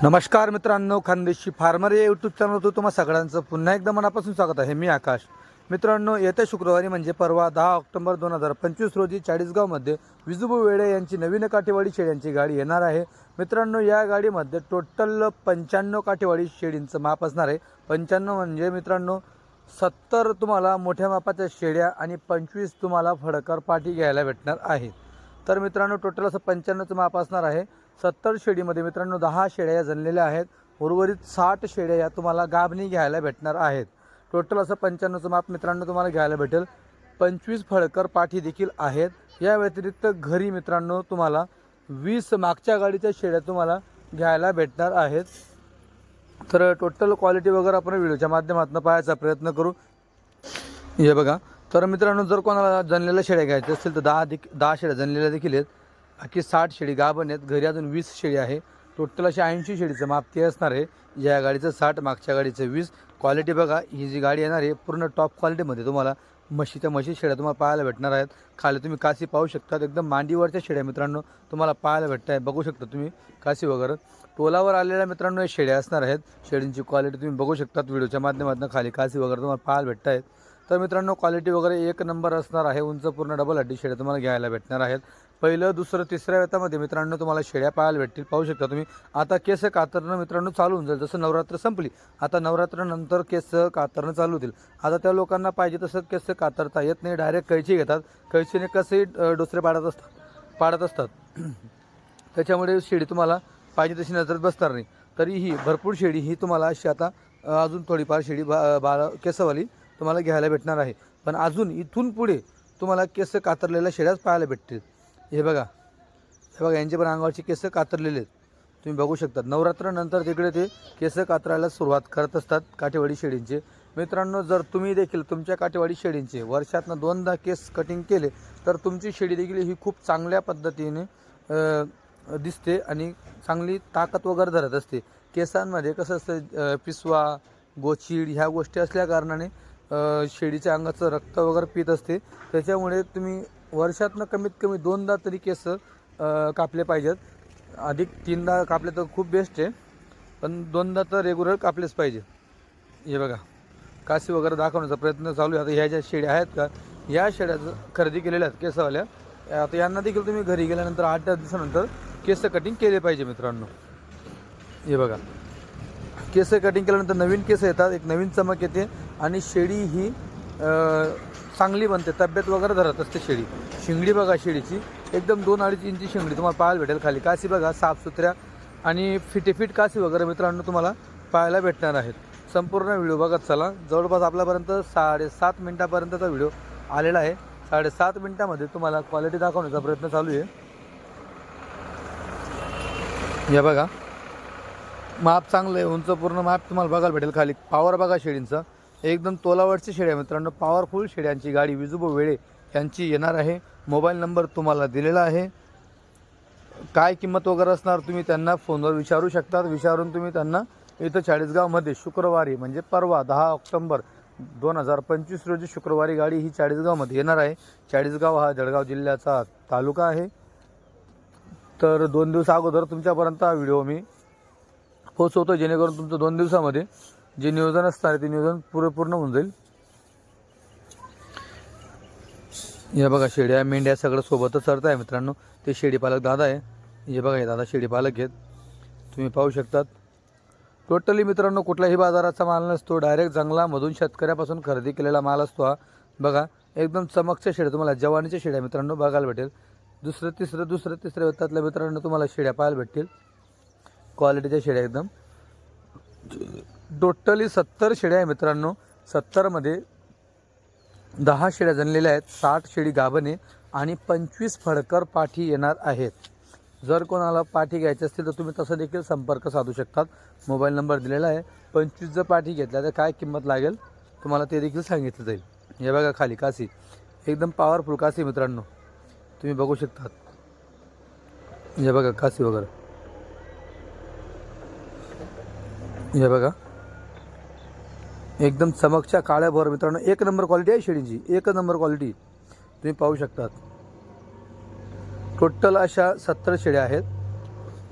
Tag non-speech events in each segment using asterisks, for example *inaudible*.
नमस्कार मित्रांनो खानदेशी फार्मर या यूट्यूब चॅनलवर तुम्हा सगळ्यांचं पुन्हा एकदा मनापासून स्वागत आहे. मी आकाश. मित्रांनो येत्या शुक्रवारी म्हणजे परवा दहा ऑक्टोबर दोन हजार पंचवीस रोजी चाळीसगावमध्ये विजुबू वेळे यांची नवीन काठेवाडी शेळ्यांची गाडी येणार आहे. मित्रांनो या गाडीमध्ये टोटल पंच्याण्णव काठेवाडी शेळींचं माप असणार आहे. पंच्याण्णव म्हणजे मित्रांनो सत्तर तुम्हाला मोठ्या मापाच्या शेळ्या आणि पंचवीस तुम्हाला फडकर पाठी घ्यायला भेटणार आहे. तर मित्रांनो टोटल असं पंच्याण्णवचं माप असणार आहे. सत्तर शेळीमध्ये मित्रांनो दहा शेळ्या या जनलेल्या आहेत. उर्वरित साठ शेळ्या या तुम्हाला गाभणी घ्यायला भेटणार आहेत. टोटल असं पंच्याण्णवचं माप मित्रांनो तुम्हाला घ्यायला भेटेल. पंचवीस फळकर पाठी देखील आहेत. या व्यतिरिक्त घरी मित्रांनो तुम्हाला वीस मागच्या गाडीच्या शेळ्या तुम्हाला घ्यायला भेटणार आहेत. तर टोटल क्वालिटी वगैरे आपण व्हिडिओच्या माध्यमातून पाहायचा प्रयत्न करू. हे बघा. तर मित्रांनो जर कोणाला जनलेल्या शेळ्या घ्यायच्या असतील तर दहा दिक दहा शेळ्या जनलेल्या देखील आहेत. बाकी साठ शेळी गाभण आहेत. घरी अजून वीस शेळी आहे. टोटल अशा ऐंशी शेळीचं माप ते असणार आहे. या गाडीचं साठ मागच्या गाडीचं वीस. क्वालिटी बघा ही जी गाडी येणार आहे पूर्ण टॉप क्वालिटीमध्ये तुम्हाला म्हशीच्या म्हशी शेळ्या तुम्हाला पाहायला भेटणार आहेत. खाली तुम्ही कासी पाहू शकतात एकदम मांडीवरच्या शेड्या मित्रांनो तुम्हाला पाहायला भेटत आहे. बघू शकता तुम्ही कासी वगैरे. टोलावर आलेल्या मित्रांनो या शेड्या असणार आहेत. शेळींची क्वालिटी तुम्ही बघू शकतात. व्हिडिओच्या माध्यमातून खाली कासी वगैरे तुम्हाला पाहायला भेटत आहेत. तर मित्रांनो क्वालिटी वगैरे एक नंबर असणार आहे. उंच पूर्ण डबल हड्डी शेड्या तुम्हाला घ्यायला भेटणार आहेत. पहिलं दुसरं तिसऱ्या वेतामध्ये मित्रांनो तुम्हाला शेळ्या पाहायला भेटतील पाहू शकता तुम्ही. आता केस कातरणं मित्रांनो चालू होऊन जाईल. जसं नवरात्र संपली आता नवरात्रनंतर केस कातरणं चालू होतील. आता त्या लोकांना पाहिजे तसं केस कातरता येत नाही. डायरेक्ट कैची घेतात. कैचीने कसंही डोसरे पाडत असतात पाडत असतात. *clears throat* त्याच्यामुळे शेळी तुम्हाला पाहिजे तशी नजरेत बसणार नाही. तरीही भरपूर शेळी ही तुम्हाला अशी आता अजून थोडीफार शेळी बा बाळा केसवाली तुम्हाला घ्यायला भेटणार आहे. पण अजून इथून पुढे तुम्हाला केस कातरलेल्या शेळ्याच पाहायला भेटतील. हे बघा. हे बघा यांचे पण अंगावरचे केस कातरलेले आहेत. तुम्ही बघू शकता. नवरात्रनंतर तिकडे ते केस कातरायला सुरुवात करत असतात काठेवाडी शेळींचे. मित्रांनो जर तुम्ही देखील तुमच्या काठेवाडी शेळींचे वर्षातनं दोनदा केस कटिंग केले तर तुमची शेळी देखील ही खूप चांगल्या पद्धतीने दिसते आणि चांगली ताकद वगैरे धरत असते. केसांमध्ये कसं असतं पिसवा गोचीड ह्या गोष्टी असल्या कारणाने शेळीच्या अंगाचं रक्त वगैरे पित असते. त्याच्यामुळे तुम्ही वर्षातनं कमीत कमी दोनदा तरी केस कापले पाहिजेत. अधिक तीनदा कापले तर खूप बेस्ट आहे. पण दोनदा तर रेग्युलर कापलेच पाहिजे. हे बघा. काशी वगैरे दाखवण्याचा प्रयत्न चालू आहे. आता ह्या ज्या शेळ्या आहेत का या शेळ्या खरेदी केलेल्या आहेत केसवाल्या. आता यांना देखील तुम्ही घरी गेल्यानंतर आठ दहा दिवसानंतर केस कटिंग केले पाहिजे मित्रांनो. हे बघा. केस कटिंग केल्यानंतर नवीन केस येतात. एक नवीन चमक येते. आणि शेळी ही चांगली बनते. तब्येत वगैरे धरत असते शेळी. शिंगडी बघा शेळीची. एकदम दोन अडीच इंची शिंगडी तुम्हाला पाहायला भेटेल खाली. काशी बघा साफसुथऱ्या आणि फिटेफिट काशी वगैरे मित्रांनो तुम्हाला पाहायला भेटणार आहेत. संपूर्ण व्हिडिओ बघत चला. जवळपास आपल्यापर्यंत साडेसात मिनटापर्यंतचा व्हिडिओ आलेला आहे. साडेसात मिनटामध्ये तुम्हाला क्वालिटी दाखवण्याचा प्रयत्न चालू आहे. या बघा. माप चांगलं आहे. उंच पूर्ण माप तुम्हाला बघायला भेटेल खाली. पावर बघा शेळींचा. एकदम तोलावरची शेळ्या मित्रांनो पॉवरफुल शेळ्यांची गाडी विजुबो वेळे यांची येणार आहे. मोबाईल नंबर तुम्हाला दिलेला आहे. काय किंमत वगैरे असणार तुम्ही त्यांना फोनवर विचारू शकतात. विचारून तुम्ही त्यांना इथं चाळीसगावमध्ये शुक्रवारी म्हणजे परवा दहा ऑक्टोंबर दोन हजार पंचवीस रोजी शुक्रवारी गाडी ही चाळीसगावमध्ये येणार आहे. चाळीसगाव हा जळगाव जिल्ह्याचा तालुका आहे. तर दोन दिवस अगोदर तुमच्यापर्यंत हा व्हिडिओ मी पोचवतो जेणेकरून तुमचं दोन दिवसामध्ये जे नियोजन असणार आहे ते नियोजन पुरेपूर्ण होऊन जाईल. हे बघा शेड्या मेंढ्या सगळं सोबतच चरत आहे मित्रांनो. ते शेडीपालक दादा आहे. हे बघा हे दादा शेडीपालक आहेत. तुम्ही पाहू शकतात. टोटली मित्रांनो कुठल्याही बाजाराचा माल नसतो. डायरेक्ट जंगलामधून शेतकऱ्यापासून खरेदी केलेला माल असतो हा. बघा एकदम चमकच्या शेड्या तुम्हाला जवानीच्या शेड्या मित्रांनो बघायला भेटेल. दुसरं तिसरं दुसरं तिसऱ्या वेतातल्या मित्रांनो तुम्हाला शेड्या पाहायला भेटतील. क्वालिटीच्या शेड्या एकदम. टोटली सत्तर शेड्या आहे मित्रांनो. सत्तरमध्ये दहा शेळ्या जणलेल्या आहेत साठ शेळी गाभणे आणि पंचवीस फडकर पाठी येणार आहेत. जर कोणाला पाठी घ्यायची असतील तर तुम्ही तसं देखील संपर्क साधू शकतात. मोबाईल नंबर दिलेला आहे. पंचवीस जर पाठी घेतल्या तर काय किंमत लागेल? तुम्हाला ते देखील सांगितलं जाईल. हे बघा खाली कासी. एकदम पॉवरफुल कासी मित्रांनो. तुम्ही बघू शकतात. हे बघा कासी वगैरे. हे बघा. एकदम चमकच्या काळ्या भर मित्रांनो. एक नंबर क्वालिटी आहे शेळींची. एक नंबर क्वालिटी तुम्ही पाहू शकतात. टोटल अशा सत्तर शेळ्या आहेत.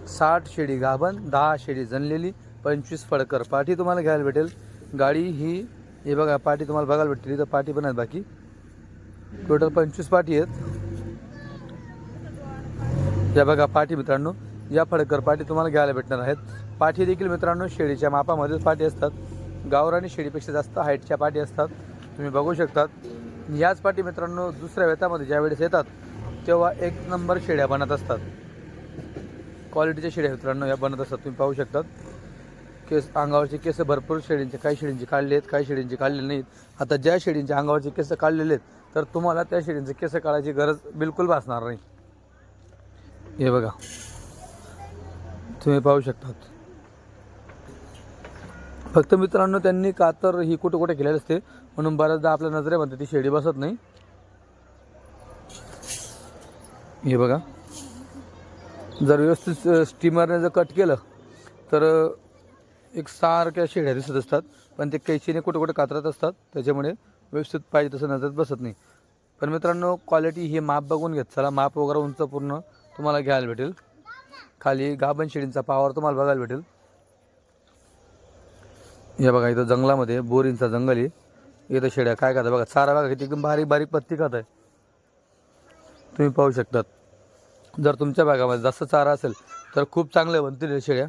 साठ शेळी गाभण दहा शेळी जनलेली पंचवीस फडकर पाठी तुम्हाला घ्यायला भेटेल. गाडी ही हे बघा पाठी तुम्हाला बघायला भेटली तर पाठी पण आहेत बाकी. टोटल पंचवीस पाठी आहेत. या बघा पाठी मित्रांनो. या फडकर पाठी तुम्हाला घ्यायला भेटणार आहेत. पाठी देखील मित्रांनो शेळीच्या मापामध्येच पाठी असतात. गावरानी शेळीपेक्षा जास्त हाईटच्या पाठी असतात. तुम्ही बघू शकतात. याच पाठी मित्रांनो दुसऱ्या वेतामध्ये ज्यावेळेस येतात तेव्हा एक नंबर शेळ्या बनत असतात. क्वालिटीच्या शेळ्या मित्रांनो या बनत असतात. तुम्ही पाहू शकतात. केस अंगावरचे केस भरपूर शेळींचे काही शेळींचे काढले आहेत काही शेळींचे काढलेले नाहीत. आता ज्या शेळींचे अंगावरचे केस काढलेले आहेत तर तुम्हाला त्या शेळींचे केस काढायची गरज बिलकुल भासणार नाही. हे बघा. तुम्ही पाहू शकतात. फक्त मित्रांनो त्यांनी कातर ही कुठं कुठे केलेली असते. म्हणून बऱ्याचदा आपल्या नजरेमध्ये ती शेडी बसत नाही. हे बघा. जर व्यवस्थित स्टीमरने जर कट केलं तर एक सारख्या शेड्या दिसत असतात. पण ते कैचीने कुठे कुठे कातरत असतात. त्याच्यामुळे व्यवस्थित पाहिजे तसं नजरेत बसत नाही. पण मित्रांनो क्वालिटी ही माप बघून घेत. चला माप वगैरे उंच पूर्ण तुम्हाला घ्यायला भेटेल. खाली गाभण शेडींचा पावर तुम्हाला बघायला भेटेल. हे बघा इथं जंगलामध्ये बोरींचा जंगल आहे. इथं शेड्या काय खातात बघा चारा बघा किती एकदम बारीक बारीक पत्ती खात आहे. तुम्ही पाहू शकतात. जर तुमच्या भागामध्ये जास्त चारा असेल तर खूप चांगल्या बनतील हे शेळ्या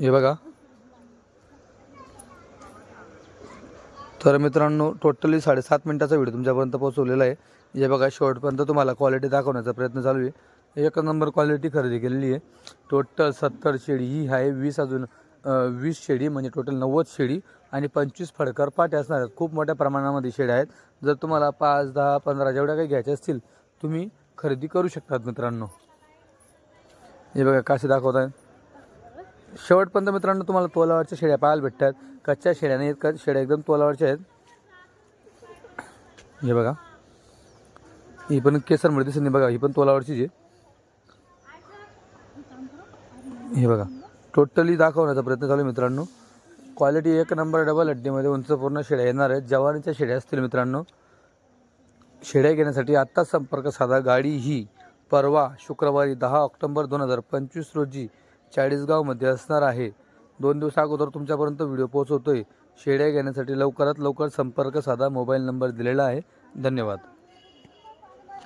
हे बघा. तर मित्रांनो टोटली साडेसात मिनिटाचा व्हिडिओ तुमच्यापर्यंत पोहोचवलेला आहे. हे बघा शेवटपर्यंत तुम्हाला क्वालिटी दाखवण्याचा प्रयत्न चालू आहे. एक नंबर क्वालिटी खरेदी केलेली आहे. टोटल सत्तर शेळी ही आहे वीस अजून वीस शेळी म्हणजे टोटल नव्वद शेळी आणि पंचवीस फडकर पाटे असणार आहेत. खूप मोठ्या प्रमाणामध्ये शेळ्या आहेत. जर तुम्हाला पाच दहा पंधरा जेवढ्या काही घ्यायच्या असतील तुम्ही खरेदी करू शकतात मित्रांनो. हे बघा कसे दाखवत आहेत शेवटपर्यंत मित्रांनो तुम्हाला तोलावरच्या शेळ्या पाहायला भेटतात. कच्च्या शेळ्या नाही का शेळ्या एकदम तोलावरच्या आहेत. हे बघा. ही पण केसरमध्ये दिसत नाही बघा ही पण तोलावरचीच आहे. हे बघा. टोटली दाखवण्याचा प्रयत्न चालू मित्रांनो. क्वालिटी एक नंबर डबल हड्डीमध्ये उंच पूर्ण शेड्या येणार आहेत. जवानीच्या शेड्या असतील मित्रांनो. शेड्या घेण्यासाठी आत्ताच संपर्क साधा. गाडी ही परवा शुक्रवारी दहा ऑक्टोबर दोन हजार पंचवीस रोजी चाळीसगावमध्ये असणार आहे. दोन दिवसा अगोदर तुमच्यापर्यंत व्हिडिओ पोहोचवतोय. शेड्या घेण्यासाठी लवकरात लवकर संपर्क साधा. मोबाईल नंबर दिलेला आहे. धन्यवाद.